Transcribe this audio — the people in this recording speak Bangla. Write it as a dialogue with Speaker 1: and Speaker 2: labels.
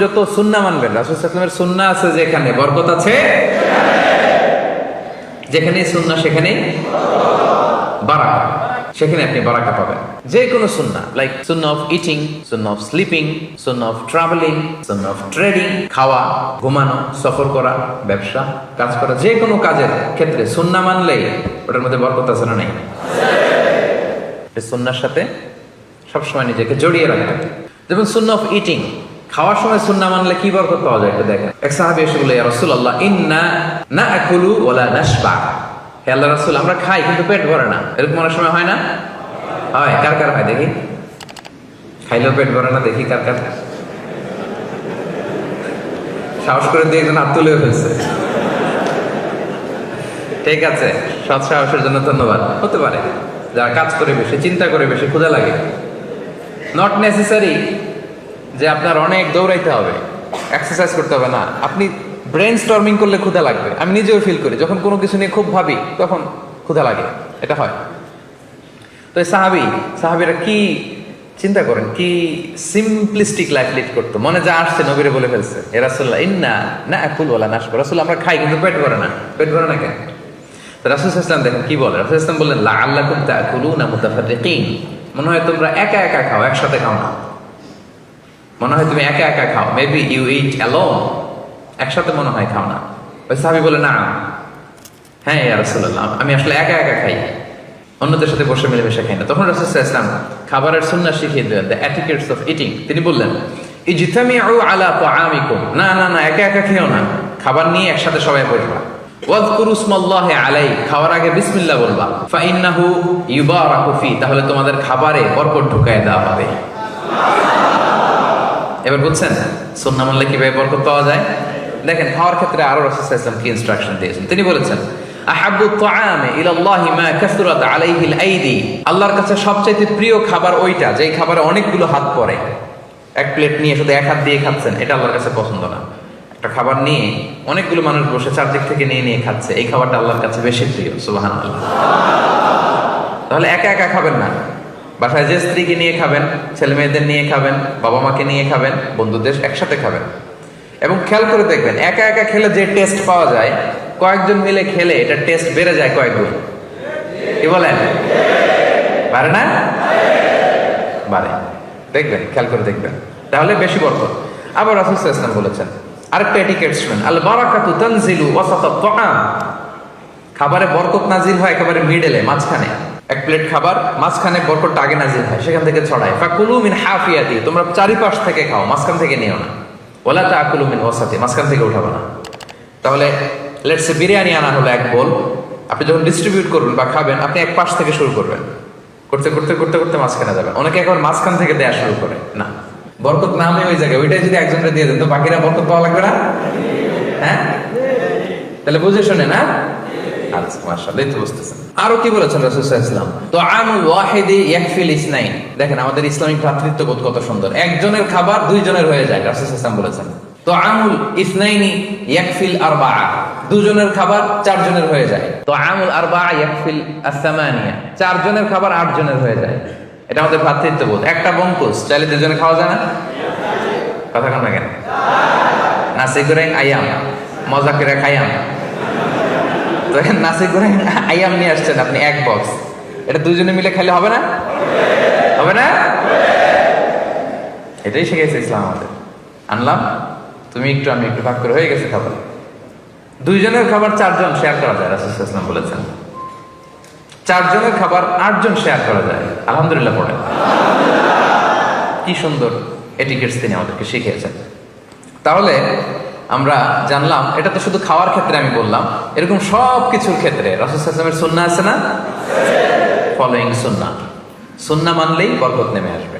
Speaker 1: যত সুন্না মানবেন রাসুলের সুন্না আছে যেখানে? বরকত আছে? যেখানে সুন্না সেখানে বারাকা। সেখানে আপনি বারাকা পাবেন। যে কোনো সুন্না লাইক সুন্না অফ ইটিং সুন্না অফ স্লিপিং সুন্না অফ ট্রাভেলিং সুন্না অফ ট্রেডিং খাওয়া, ঘুমানো, সফর করা, ব্যবসা, কাজ করা যে কোনো কাজের ক্ষেত্রে সুন্না মানলেই ওটার মধ্যে বরকত আছে না নেই? সুন্নার সাথে সবসময় নিজেকে জড়িয়ে রাখবেন যেমন সুন্না অফ ইটিং। খাওয়ার সময় সুন্না মানলে কি বরকত পাওয়া যায় এটা দেখেন। এক সাহাবী এসে বলে রাসূলুল্লাহ, ইন্না না ওয়ালা নাশবা। হে আল্লাহ রাসূল, আমরা খাই, কিন্তু পেট ভরে না। এরকম অনেক সময় হয় না? হয়। কার কার হয় দেখি? খাইলেও পেট ভরে না, দেখি কার কার সাহস করে দিয়ে একজন হাত ফেলছে। ঠিক আছে, সৎ সাহসের জন্য ধন্যবাদ। হতে পারে। যারা কাজ করে বেশি, চিন্তা করে বেশি, ক্ষুধা লাগে। নট নেসেসারি যে আপনার অনেক দৌড়াইতে হবে এক্সারসাইজ করতে হবে না। আপনি ব্রেন স্টর্মিং করলে ক্ষুধা লাগবে। আমি নিজেও ফিল করি, যখন কোনো কিছু নিয়ে খুব ভাবি, তখন ক্ষুধা লাগে। এটা হয়। তো সাহাবি, সাহাবিরা কি চিন্তা করেন? কি সিম্পলিস্টিক লাইফ লিড করতো? মনে যা আসছে নবীরে বলে ফেলছে, এ রাসুল্লাহ ইন্না না একুল ওলা নাশ রাসুল আমরা খাই, কিন্তু পেট ভরে না। পেট ভরে না কেন? তো রাসুল ইসলাম দেখেন, কি বলে? রাসুল ইসলাম বললেন লা আল্লাহ কুম তাকুলু না মুতাফারিকিন মনে হয় তোমরা একা একা খাও, একসাথে খাও না। মনে হয় তুমি একা একা খাও। মেবি ইউ ইট অ্যালোন একসাথে মনে হয় খাও না। ওই সাহাবি বলে না হ্যাঁ ইয়া রাসূলুল্লাহ, আমি আসলে একা একা খাই। অন্যদের সাথে বসে মিলেমিশে খাই না। তখন রাসূল ইসলাম খাবারের সুন্নাহ শিখিয়ে দিলেন দ্য অ্যাটিকেটস অফ ইটিং তিনি বললেন, ইজতামিউ আলা তো তাআমিকুম। না না না, একা একা খেও না। খাবার নিয়ে একসাথে সবাই বসবা। তাহলে তোমাদের খাবারে ঢুকায় দেওয়া হবে। এবার বুঝছেন? কীভাবে বরকত পাওয়া যায়? দেখেন, খাওয়ার ক্ষেত্রে আরও কি ইনস্ট্রাকশন দিয়েছেন? তিনি বলেছেন প্রিয় খাবার ওইটা, যেই খাবারে অনেকগুলো হাত পড়ে। এক প্লেট নিয়ে শুধু এক হাত দিয়ে খাচ্ছেন, এটা আল্লাহর কাছে পছন্দ না। একটা খাবার নিয়ে অনেকগুলো মানুষ বসে চারদিক থেকে নিয়ে নিয়ে খাচ্ছে। এই খাবারটা আল্লাহর কাছে বেশি প্রিয়, সুবহানাল্লাহ। তাহলে একা একা খাবেন না। বাসায় যে স্ত্রীকে নিয়ে খাবেন, ছেলে মেয়েদের নিয়ে খাবেন, বাবা মাকে নিয়ে খাবেন, বন্ধুদের একসাথে খাবেন। এবং খেয়াল করে দেখবেন, একা একা খেলে যে টেস্ট পাওয়া যায়, কয়েকজন মিলে খেলে এটা টেস্ট বেড়ে যায় কয়েক গুণ কি বলেন? পারে না? বাড়ে দেখবেন, খেয়াল করে দেখবেন। তাহলে বেশি বরকত আবার রাসূল ওয়াসাল্লাম বলেছেন আরেকটা এটিকেট শুনেন। আল বারাকাতু তানজিলু ওয়াসাতাত তাআম খাবারে বরকত নাজিল হয় একেবারে মিডলে মাঝখানে। এক প্লেট খাবার, মাঝখানে বরকতটা আগে নাজিল হয়, সেখান থেকে ছড়ায়। ফাকুলু মিন হাফিয়াতি, তোমরা চারিপাশ থেকে খাও, মাঝখান থেকে নিও না। ওলা তা আকুলু মিন ওয়াসাতি, মাঝখান থেকে উঠাবো না। তাহলে লেটসে বিরিয়ানি আনা হলো এক বোল আপনি যখন ডিস্ট্রিবিউট করবেন বা খাবেন, আপনি এক পাশ থেকে শুরু করবেন। করতে করতে করতে করতে মাঝখানে যাবেন। অনেকে একবার মাঝখান থেকে দেয়া শুরু করে। না। বরকত নামে ওই জায়গায়, ওইটাই যদি একজনকে দিয়ে দেন, তো বাকিরা বরকত পাওয়া লাগবে না? হ্যাঁ? তাহলে বুঝে শুনে না? আচ্ছা মাশাআল্লাহ, এই তো বুঝতেছেন। আরও কি বলেছেন ওয়াহিদি ইয়াকফিল ইসনাইন। দেখেন, আমাদের ইসলামিক ভ্রাতৃত্ববোধ কত সুন্দর। একজনের খাবার দুইজনের হয়ে যায় বলেছেন। তুআমুল ইসনাইনি ইয়াকফিল আরবাআ। দুজনের খাবার চারজনের হয়ে যায়। তুআমুল আরবাআ ইয়াকফিল আস-সামানিয়া। চারজনের খাবার আটজনের হয়ে যায়। এটা আমাদের ভ্রাতৃত্ববোধ। একটা বঙ্কুস চাইলে দুজনে খাওয়া যায় না? কথা কান না কেন? নাসি করে আয়াম, মজা করে খাইয়াম। তো নাসি করে আইয়াম নিয়ে আসছেন আপনি, এক বক্স এটা দুজনে মিলে খেলে হবে না? হবে না? এটাই শিখেছে ইসলাম আমাদের। আনলাম, তুমি একটু, আমি একটু ভাগ করে হয়ে গেছে খাবার। দুইজনের খাবার চারজন শেয়ার করা যায়, রাসুল ইসলাম বলেছেন। চারজনের খাবার আটজন শেয়ার করা যায়। আলহামদুলিল্লাহ পড়ে। কি সুন্দর এটিকেটস তিনি আমাদেরকে শিখিয়েছেন। তাহলে আমরা জানলাম, এটা তো শুধু খাওয়ার ক্ষেত্রে আমি বললাম, এরকম সব কিছুর ক্ষেত্রে রাসুসামের সুন্না আছে না? ফলোয়িং সুন্না সুন্না মানলেই বরকত নেমে আসবে।